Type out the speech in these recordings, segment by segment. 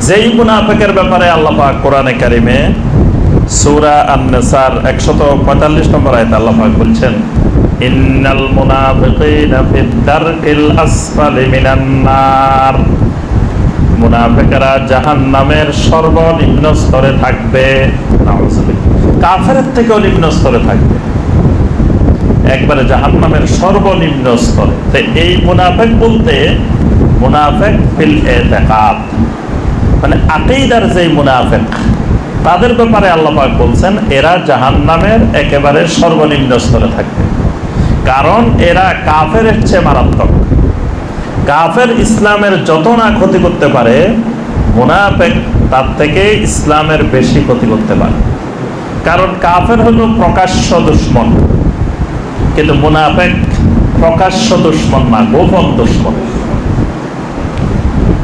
যেই মুনাফেকের ব্যাপারে আল্লাহ কোরআনে কারিমে সূরা আন-নিসার 145 নম্বর আয়াত আল্লাহ বলছেন, ইন্নাল মুনাফিকিনা ফিদ জাহান্নামের সর্বনিম্ন স্তরে থাকবে। থেকেও থাকবে। একবারে জাহান্নামের তো এই মুনাফেক বলতে মুনাফেক মানে আকিদার যে মুনাফেক, তাদের ব্যাপারে আল্লাপাক বলছেন, এরা জাহান্নামের একেবারে সর্বনিম্ন স্তরে থাকবে। কারণ এরা কাফের চেয়ে মারাত্মক। কাফের ইসলামের যত না ক্ষতি করতে পারে, মুনাফেক তার থেকে ইসলামের বেশি ক্ষতি করতে পারে। কারণ কাফের হলো প্রকাশ্য দুশ্মন। কিন্তু মুনাফেক প্রকাশ্য দুশ্মন না, গোপন দুশ্মন।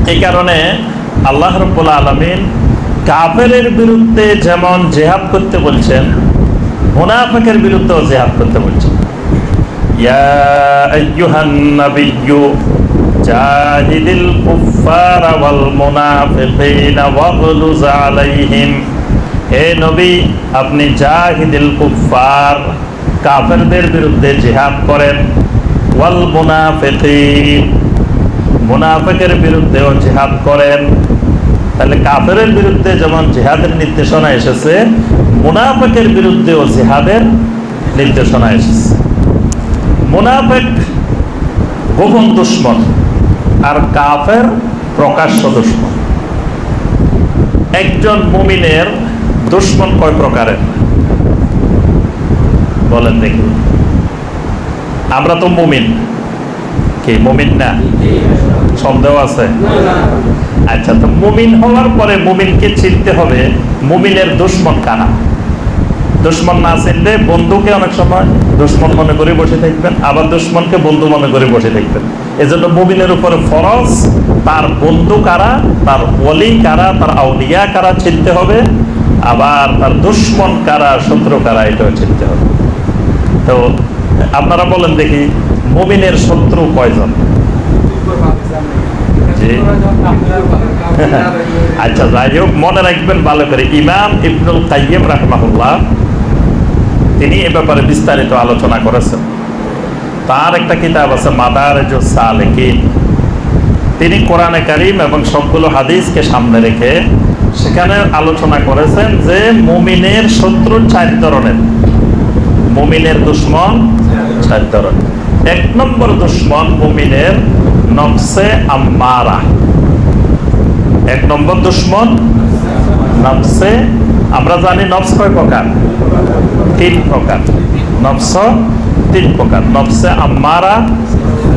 এই কারণে আল্লাহ রব্বুল আলমিন কাফেরের বিরুদ্ধে যেমন জেহাদ করতে বলছেন, মুনাফেকের বিরুদ্ধেও জেহাদ করতে বলছেন। জাহিদিল হে আপনি কাফেরদের বিরুদ্ধে জিহাদ করেন। ওয়াল মুনাফিকের বিরুদ্ধেও জেহাদ করেন। তাহলে কাফেরের বিরুদ্ধে যেমন জেহাদের নির্দেশনা এসেছে, মুনাফিকের বিরুদ্ধেও জেহাদের নির্দেশনা এসেছে। মুনাফেক গোপন দুশ্মন আর কাফের প্রকাশ্য দুশ্মন। একজন মুমিনের দুশ্মন কয় প্রকারের? বলেন দেখি। আমরা তো মুমিন। কি, মুমিন না? সন্দেহ আছে? আচ্ছা তো মুমিন হওয়ার পরে মুমিনকে চিনতে হবে, মুমিনের দুশ্মন কানা দুশ্মন না চিনলে বন্ধুকে অনেক সময় দুশ্মন মনে করে বসে থাকবেন, আবার দুশ্মনকে বন্ধু মনে করে বসে থাকবেন। এজন্য মুমিনের উপরে ফরজ, তার বন্ধু কারা, তার অলি কারা, তার আউলিয়া কারা চিনতে হবে, আবার তার দুশ্মন কারা, শত্রু কারা, এটাও চিনতে হবে। তো আপনারা বলেন দেখি, মুমিনের শত্রু কয়জন। আচ্ছা যাই হোক মনে রাখবেন ভালো করে। ইমাম ইবনুল কাইয়িম রাহমাহুল্লাহ তিনি এ ব্যাপারে বিস্তারিত আলোচনা করেছেন। তার একটা কিতাব আছে মাদারেজ সালেকিন। তিনি কোরআনে কারিম এবং সবগুলো হাদিসকে সামনে রেখে সেখানে আলোচনা করেছেন যে মুমিনের শত্রু চার ধরনের। মুমিনের দুশ্মন চার ধরনের। এক নম্বর দুশ্মন মুমিনের নফসে আম্মারা। এক নম্বর দুশ্মন নফসে আমরা জানি নফস কয় প্রকার? তিন প্রকার। নফস তিন প্রকার। নফসে আম্মারা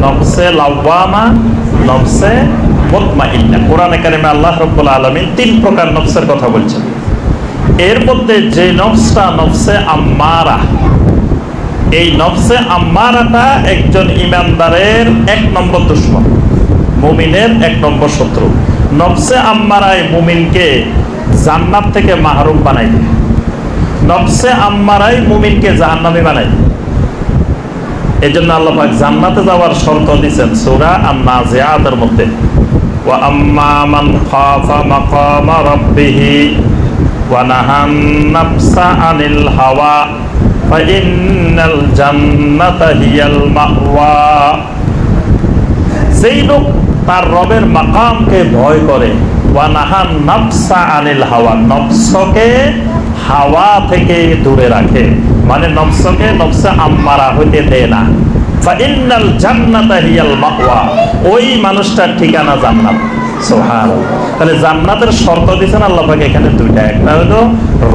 নফসে লাওয়ামা নফসে মুতমাইন্না কোরআনে কারিমে আল্লাহ রাব্বুল আলামিন তিন প্রকার নফসের কথা বলছেন। এর মধ্যে যে নফসটা নফসে আম্মারা। এই নফসে আম্মারাটা একজন ইমানদারের এক নম্বর দুশ্মন, মুমিনের এক নম্বর শত্রু। নফসে আম্মারায় মুমিনকে জান্নাত থেকে মাহরুম বানাই দেয় নফসে আম্মারাই মুমিনকে জাহান্নামি বানাই এই জন্য আল্লাহ পাক জান্নাতে যাওয়ার শর্ত দিয়েছেন সূরা মধ্যে। ওয়া আম্মা মান খাফা মাকামা রাব্বিহি ওয়া নাহান নাফসা লোক তার রবের মাকামকে ভয় করে আনিল হাওয়া হাওয়া থেকে দূরে রাখে। মানে নফসকে নফসে আম্মারা হইতে দেয় না। জান্নাতা হিয়াল ওই মানুষটার ঠিকানা জান্নাত। তাহলে জান্নাতের শর্ত দিয়েছেন আল্লাহ পাক এখানে দুইটা। একটা হলো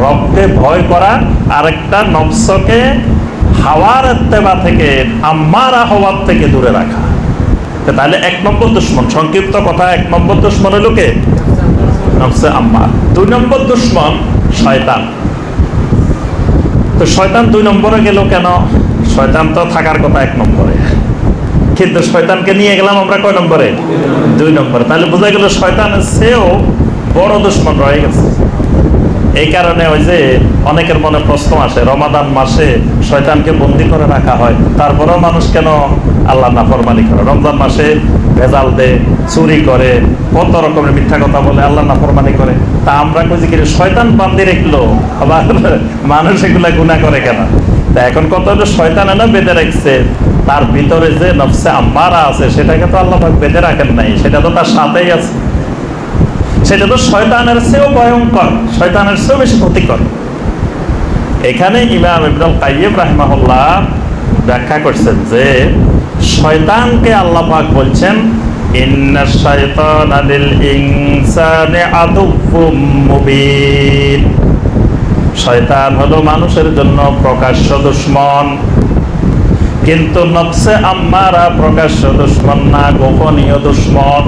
রবকে ভয় করা, আরেকটা নফসকে হাওয়ার এত্তেবা থেকে হওয়ার থেকে দূরে রাখা। তাহলে এক নম্বর দুশ্মন, সংক্ষিপ্ত কথা, এক নম্বর দুশ্মন হলো কে? নফসে আম্মার। দুই নম্বর দুশ্মন শয়তান। তো শয়তান দুই নম্বরে গেল কেন? শয়তান তো থাকার কথা এক নম্বরে। কিন্তু শয়তানকে নিয়ে গেলাম আমরা কয় নম্বরে? দুই নম্বরে। তাহলে বোঝা গেল শয়তানের সেও বড় দুশ্মন রয়ে গেছে। এই কারণে ওই যে অনেকের মনে প্রশ্ন আসে, রমাদান মাসে শয়তানকে বন্দি করে রাখা হয়, তারপরেও মানুষ কেন আল্লাহ নাফরমানি করে? রমজান মাসে ভেজাল দে চুরি করে, কত রকমের মিথ্যা কথা বলে আল্লাহ নাফরমানি করে। তা আমরা খুঁজি কি শয়তান বান্ধি রাখল, আবার মানুষ এগুলা গুণা করে কেন? এখন কত শয়তান এনে বেঁধে রাখছে, তার ভিতরে যে নফসে আম্মারা আছে, সেটাকে তো আল্লাহ বেঁধে রাখেন নাই, সেটা তো তার সাথেই আছে। সেটা তো শয়তানের চেয়েও ভয়ঙ্কর, শয়তানের চেয়েও বেশি ক্ষতিকর। এখানে ইমাম ইবনুল কাইয়িম রাহিমাহুল্লাহ ব্যাখ্যা করছেন যে, শয়তানকে আল্লাহ পাক বলছেন, ইন্না শাইতানা লিল ইনসানি আদুউম মুবিন। শয়তান হলো মানুষের জন্য প্রকাশ্য দুশ্মন। কিন্তু নফসে আম্মারা প্রকাশ্য দুশ্মন না, গোপনীয় দুশ্মন।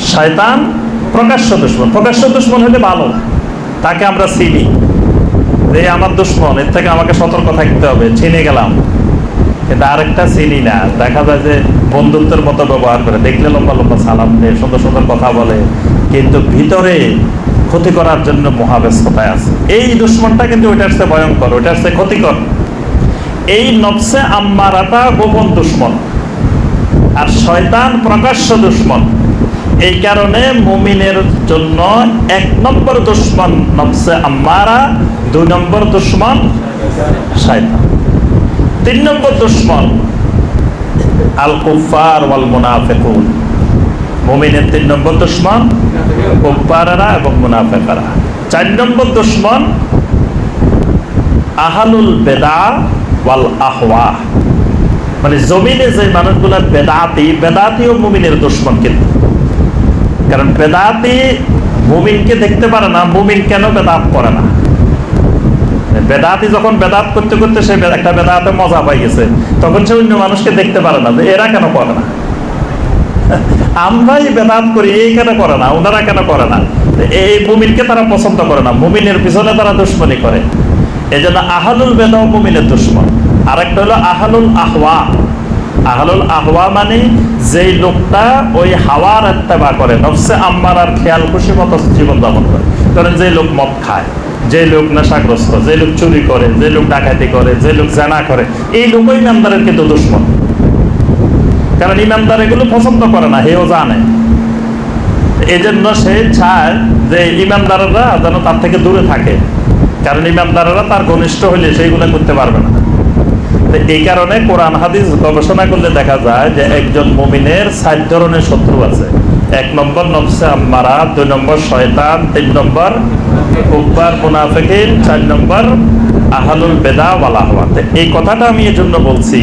শয়তান প্রকাশ্য দুশ্মন। প্রকাশ্য দুশ্মন হলে ভালো, তাকে আমরা চিনি। যে আমার দুশ্মন, এর থেকে আমাকে সতর্ক থাকতে হবে, চিনে গেলাম। কিন্তু আরেকটা চিনি না, দেখা যায় যে বন্ধুত্বের মতো ব্যবহার করে। দেখলে লম্বা লম্বা সালাম দেয়, সুন্দর সুন্দর কথা বলে। কিন্তু ভিতরে ক্ষতি করার জন্য মহাব্যস্ততায় আছে। এই দুশ্মনটা কিন্তু ওইটার চেয়ে ভয়ঙ্কর, ওইটার চেয়ে ক্ষতিকর। এই নফসে আম্মারাটা গোপন দুশ্মন আর শয়তান প্রকাশ্য দুশ্মন। এই কারণে মুমিনের জন্য এক নম্বর দুশ্মন নফসে আম্মারা, দুই নম্বর দুশ্মন শয়তান। তিন নম্বর দুশ্মন আল কুফার ওয়াল মুনাফিকুন। মুমিনের তিন নম্বর দুশ্মন কুফারেরা এবং মুনাফিকারা। চার নম্বর দুশ্মন, আহালুল বেদা ওয়াল আহওয়া। মানে জমিনে যে মানুষগুলো বেদাতি বেদাতিও মুমিনের দুশ্মন কিন্তু। কারণ বেদাতি মুমিনকে দেখতে পারে না, মুমিন কেন বেদাত করে না? বেদাতি যখন বেদাত করতে করতে সে একটা বেদাতে মজা পাই গেছে, তখন সে অন্য মানুষকে দেখতে পারে না যে এরা কেন করে না? আমরাই বেদাত করি, এই কেন করে না, ওনারা কেন করে না? এই মুমিনকে তারা পছন্দ করে না, মুমিনের পিছনে তারা দুশ্মনী করে। এই জন্য আহালুল বেদাও মুমিনের দুশ্মন। আরেকটা হলো আহালুল আহওয়া। আহলুল আহওয়া মানে যেই লোকটা ওই হাওয়ার এত্তেবা করে, নফসে আম্মার আর খেয়াল খুশি মতো জীবনযাপন করে। ধরেন যে লোক মদ খায় যে লোক নেশাগ্রস্ত যে লোক চুরি করে যে লোক ডাকাতি করে যে লোক জানা করে, এই লোকই ইমানদারের কিন্তু দুশ্মন। কারণ ইমানদার এগুলো পছন্দ করে না, হেও জানে। এই জন্য সে চায় যে ইমানদাররা যেন তার থেকে দূরে থাকে। কারণ ইমানদাররা তার ঘনিষ্ঠ হইলে সেইগুলো করতে পারবে না। এই কারণে কোরআন, হাদিস গবেষণা করলে দেখা যায় যে একজন মুমিনের সাত ধরনের শত্রু আছে। এক নম্বর নফসে আম্মারা, দুই নম্বর শয়তান, তিন নম্বর কুব্বার মুনাফিকিন, চার নম্বর আহালুল বেদা ওয়ালা হওয়াতে এই কথাটা আমি এই জন্য বলছি